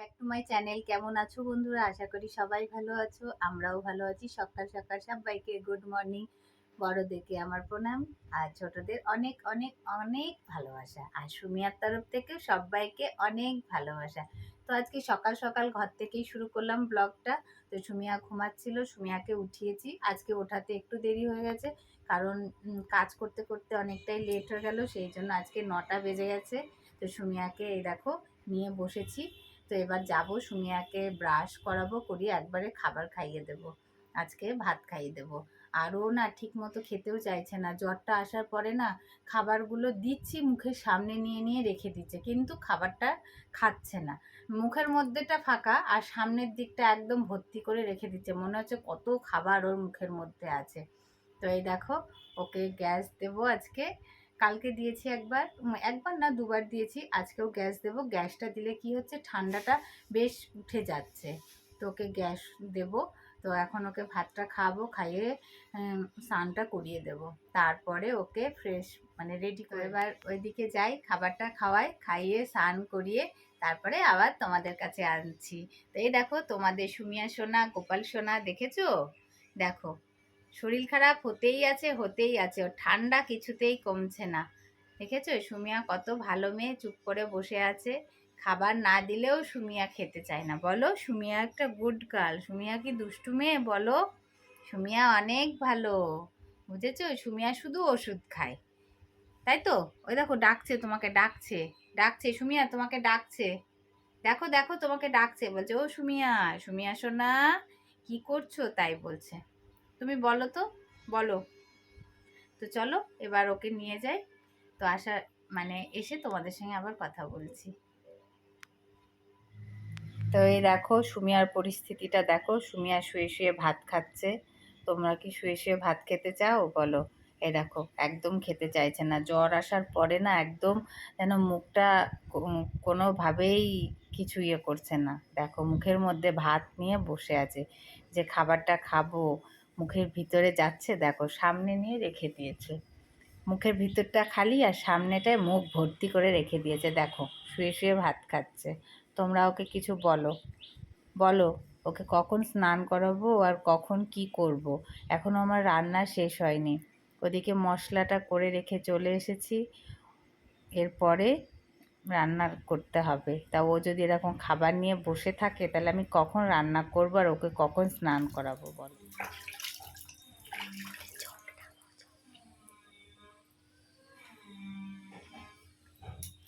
Back to my channel কেমন আছো বন্ধুরা? আশা করি সবাই ভালো আছো, আমরাও ভালো আছি। সকাল সকাল সবাইকে গুড মর্নিং বড়দেরকে আমার প্রণাম। আর ছোটদের অনেক অনেক অনেক ভালোবাসা। আর সুমিয়ার তরফ থেকে সবাইকে অনেক ভালোবাসা। তো আজকে সকাল সকাল ঘর থেকেই শুরু করলাম ব্লগটা। তো সুমিয়া ঘুমাচ্ছিল, সুমিয়াকে উঠিয়েছি। আজকে ওঠাতে একটু দেরি হয়ে গেছে, কারণ কাজ করতে করতে অনেকটাই লেট হয়ে গেল, সেই জন্য আজকে নটা বেজে গেছে। তো সুমিয়াকে এই দেখো, নিয়ে বসেছি। তো এবার যাব, সুমিয়াকে ব্রাশ করাবো, করিয়ে একবারে খাবার খাইয়ে দেব। আজকে ভাত খাইয়ে দেব। আরও না ঠিক মতো খেতেও চাইছে না। জ্বরটা আসার পরে না খাবারগুলো দিচ্ছি, মুখের সামনে নিয়ে নিয়ে রেখে দিচ্ছে, কিন্তু খাবারটা খাচ্ছে না। মুখের মধ্যেটা ফাঁকা আর সামনের দিকটা একদম ভর্তি করে রেখে দিচ্ছে। মনে হচ্ছে কত খাবার ওর মুখের মধ্যে আছে। তো এই দেখো, ওকে গ্যাস দেবো আজকে। কালকে দিয়েছি একবার একবার না দুবার দিয়েছি। আজকেও গ্যাস দেব। গ্যাসটা দিলে কি হচ্ছে ঠান্ডাটা বেশ উঠে যাচ্ছে। তো ওকে গ্যাস দেব। তো এখন ওকে ভাতটা খাব খাইয়ে স্নানটা করিয়ে দেব। তারপরে ওকে ফ্রেশ মানে রেডি করে এবার ওইদিকে যাই খাবারটা খাওয়াই খাইয়ে স্নান করিয়ে তারপরে আবার তোমাদের কাছে আনছি। তো এই দেখো তোমাদের সুমিয়া সোনা গোপাল সোনা দেখেছ? দেখো শরীর খারাপ হতেই আছে হতেই আছে। ওর ঠান্ডা কিছুতেই কমছে না। দেখেছ? সুমিয়া কত ভালো মেয়ে, চুপ করে বসে আছে। খাবার না দিলেও সুমিয়া খেতে চায় না। বলো, সুমিয়া একটা গুড গার্ল সুমিয়া কি দুষ্টু মেয়ে? বলো। সুমিয়া অনেক ভালো। বুঝেছ? সুমিয়া শুধু ওষুধ খায়। তাই তো? ওই দেখো, ডাকছে তোমাকে, ডাকছে। ডাকছে, সুমিয়া তোমাকে ডাকছে। দেখো দেখো তোমাকে ডাকছে। বলছে, ও সুমিয়া। সুমিয়া সোনা, কি করছ? তাই বলছে। তুমি বলো তো বলো। তো চলো, এবার ওকে নিয়ে যাই। তো আসা মানে এসে তোমাদের সঙ্গে আবার কথা বলছি। তো এই দেখো, সুমিয়ার পরিস্থিতিটা দেখো। সুমিয়া শুয়ে শুয়ে ভাত খাচ্ছে। তোমরা কি শুয়ে শুয়ে ভাত খেতে চাও? বলো। এ দেখো, একদম খেতে চাইছে না। জ্বর আসার পরে না একদম যেন মুখটা কোনোভাবেই কিছু ইয়ে করছে না। দেখো, মুখের মধ্যে ভাত নিয়ে বসে আছে যে খাবারটা খাব মুখের ভিতরে যাচ্ছে, দেখো, সামনে নিয়ে রেখে দিয়েছে। মুখের ভিতরটা খালি আর সামনেটায় মুখ ভর্তি করে রেখে দিয়েছে। দেখো, শুয়ে শুয়ে ভাত খাচ্ছে। তোমরা ওকে কিছু বলো। বলো, ওকে কখন স্নান করাবো আর কখন কি করব। এখনও আমার রান্না শেষ হয়নি। ওদিকে মশলাটা করে রেখে চলে এসেছি। এরপরে রান্না করতে হবে। তা ও যদি এরকম খাবার নিয়ে বসে থাকে, তাহলে আমি কখন রান্না করব আর ওকে কখন স্নান করাবো বলো?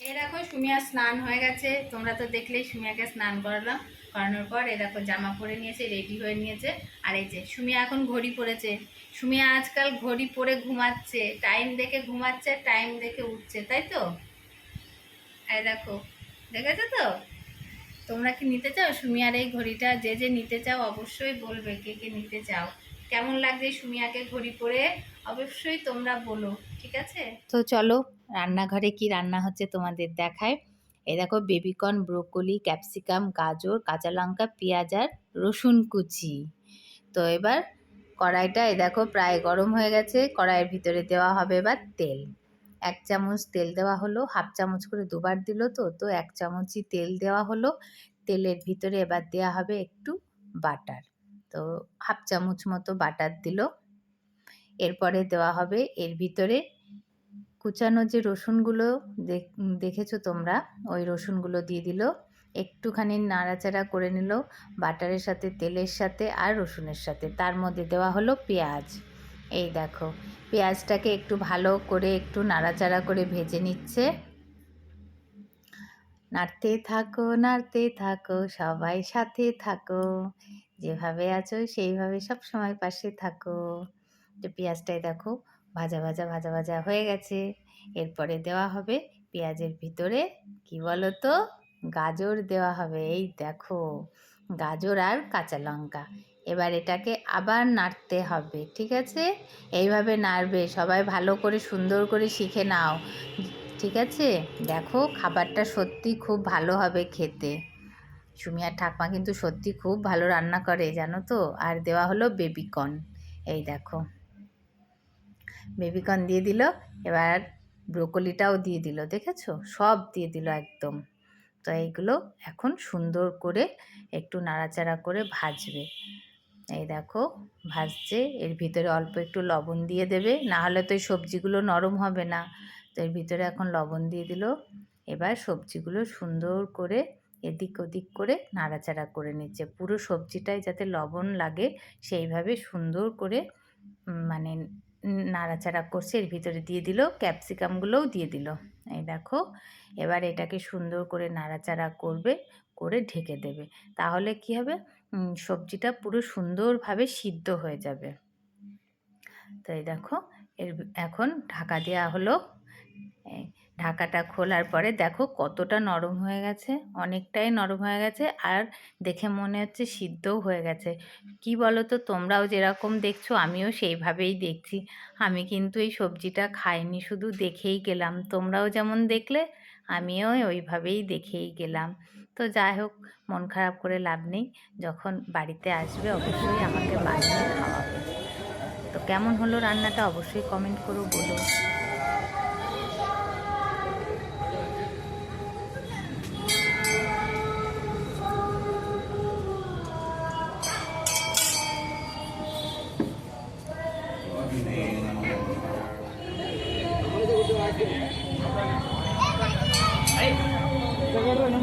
এই দেখো সুমিয়া স্নান হয়ে গেছে। তোমরা তো দেখলেই সুমিয়াকে স্নান করালাম, করানোর পর এই দেখো জামা পরে নিয়েছে রেডি হয়ে নিয়েছে। আর এই যে সুমিয়া এখন ঘড়ি পরেছে। সুমিয়া আজকাল ঘড়ি পরে ঘুমাচ্ছে। টাইম দেখে ঘুমাচ্ছে টাইম দেখে উঠছে, তাই তো? এই দেখো, দেখেছ তো? তোমরা কি নিতে চাও? সুমিয়ার এই ঘড়িটা যে যে নিতে চাও, অবশ্যই বলবে কে কে নিতে চাও। কেমন লাগছে সুমিয়াকে ঘড়ি পরে? অবশ্যই তোমরা বলো, ঠিক আছে? তো চলো, রান্নাঘরে কি রান্না হচ্ছে তোমাদের দেখায়। এই দেখো বেবিকর্ন, ব্রোকলি, ক্যাপসিকাম, গাজর, কাঁচা লঙ্কা, পেঁয়াজ আর রসুন কুচি। তো এবার কড়াইটা এ দেখো প্রায় গরম হয়ে গেছে, কড়াইয়ের ভিতরে দেওয়া হবে এবার তেল। এক চামচ তেল দেওয়া হলো, হাফ চামচ করে দুবার দিল তো তো এক চামচই তেল দেওয়া হলো। তেলের ভিতরে এবার দেওয়া হবে একটু বাটার। তো হাফ চামচ মতো বাটার দিল। এরপরে দেওয়া হবে এর ভিতরে কুচানো যে রসুনগুলো দেখ- দেখেছ তোমরা? ওই রসুনগুলো দিয়ে দিল। একটুখানি নাড়াচাড়া করে নিল বাটারের সাথে, তেলের সাথে আর রসুনের সাথে। তার মধ্যে দেওয়া হলো পেঁয়াজ। এই দেখো, পেঁয়াজটাকে একটু ভালো করে একটু নাড়াচাড়া করে ভেজে নিচ্ছে। নাড়তে থাকো নাড়তে থাকো, সবাই সাথে থাকো। যেভাবে আছো, সেইভাবে সব সময় পাশে থাকো। তো পেঁয়াজটাই দেখো, ভাজা ভাজা ভাজা ভাজা হয়ে গেছে। এরপরে দেওয়া হবে পেঁয়াজের ভিতরে, কি বলো তো গাজর দেওয়া হবে। এই দেখো, গাজর আর কাঁচা লঙ্কা। এবার এটাকে আবার নাড়তে হবে, ঠিক আছে? এইভাবে নাড়বে, সবাই ভালো করে, সুন্দর করে শিখে নাও, ঠিক আছে? দেখো, খাবারটা সত্যি খুব ভালো হবে খেতে। সুমিয়ার ঠাকমা কিন্তু সত্যি খুব ভালো রান্না করে, জানো তো? আর দেওয়া হলো বেবিকর্ন। এই দেখো। বেবিকর্ন দিয়ে দিল, এবার ব্রোকলিটাও দিয়ে দিল, দেখেছ? সব দিয়ে দিল একদম। তো এইগুলো এখন সুন্দর করে একটু নাড়াচাড়া করে ভাজবে। এই দেখো, ভাজছে। এর ভিতরে অল্প একটু লবণ দিয়ে দেবে, না হলে তো এই সবজিগুলো নরম হবে না। তো এর ভিতরে এখন লবণ দিয়ে দিল। এবার সবজিগুলো সুন্দর করে এদিক ওদিক করে নাড়াচাড়া করে নিচ্ছে। পুরো সবজিটাই যাতে লবণ লাগে, সেইভাবে সুন্দর করে মানে নাড়াচাড়া করছে। এর ভিতরে দিয়ে দিল ক্যাপসিকামগুলোও দিয়ে দিল। এই দেখো, এবার এটাকে সুন্দর করে নাড়াচাড়া করবে, করে ঢেকে দেবে। তাহলে কি হবে? সবজিটা পুরো সুন্দরভাবে সিদ্ধ হয়ে যাবে। তো এই দেখো, এর এখন ঢাকা দেওয়া হলো। ঢাকাটা খোলার পরে দেখো কতটা নরম হয়ে গেছে, অনেকটাই নরম হয়ে গেছে আর দেখে মনে হচ্ছে সিদ্ধও হয়ে গেছে। কি বলো তো তোমরাও যেরকম দেখছ আমিও সেইভাবেই দেখছি। আমি কিন্তু এই সবজিটা খাইনি, শুধু দেখেই গেলাম। তোমরাও যেমন দেখলে আমিও ওইভাবেই দেখেই গেলাম। তো যাই হোক, মন খারাপ করে লাভ নেই। যখন বাড়িতে আসবে অবশ্যই আমাকে বানিয়ে খাওয়াবে। তো কেমন হলো রান্নাটা অবশ্যই কমেন্ট করো বলো।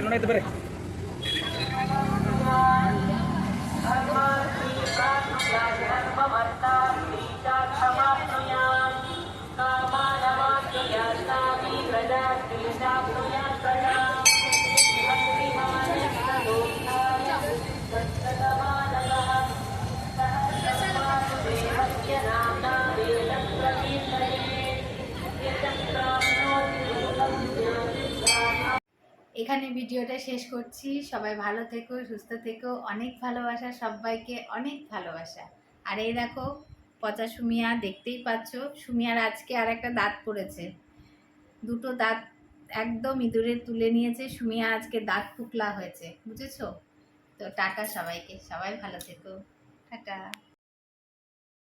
ಬಂಡವಾಳ ಐತೆ ಬರ್ರಿ এখানে ভিডিওটা শেষ করছি। সবাই ভালো থেকো, সুস্থ থেকো। অনেক ভালোবাসা, সবাইকে অনেক ভালোবাসা। আর এই দেখো, পচা সুমিয়া দেখতেই পাচ্ছ, সুমিয়ার আজকে আর একটা দাঁত পড়েছে। দুটো দাঁত একদম ইঁদুরে তুলে নিয়েছে, সুমিয়া আজকে দাঁত ফুকলা হয়েছে, বুঝেছ? তো টাটা সবাইকে, সবাই ভালো থেকো। টাটা।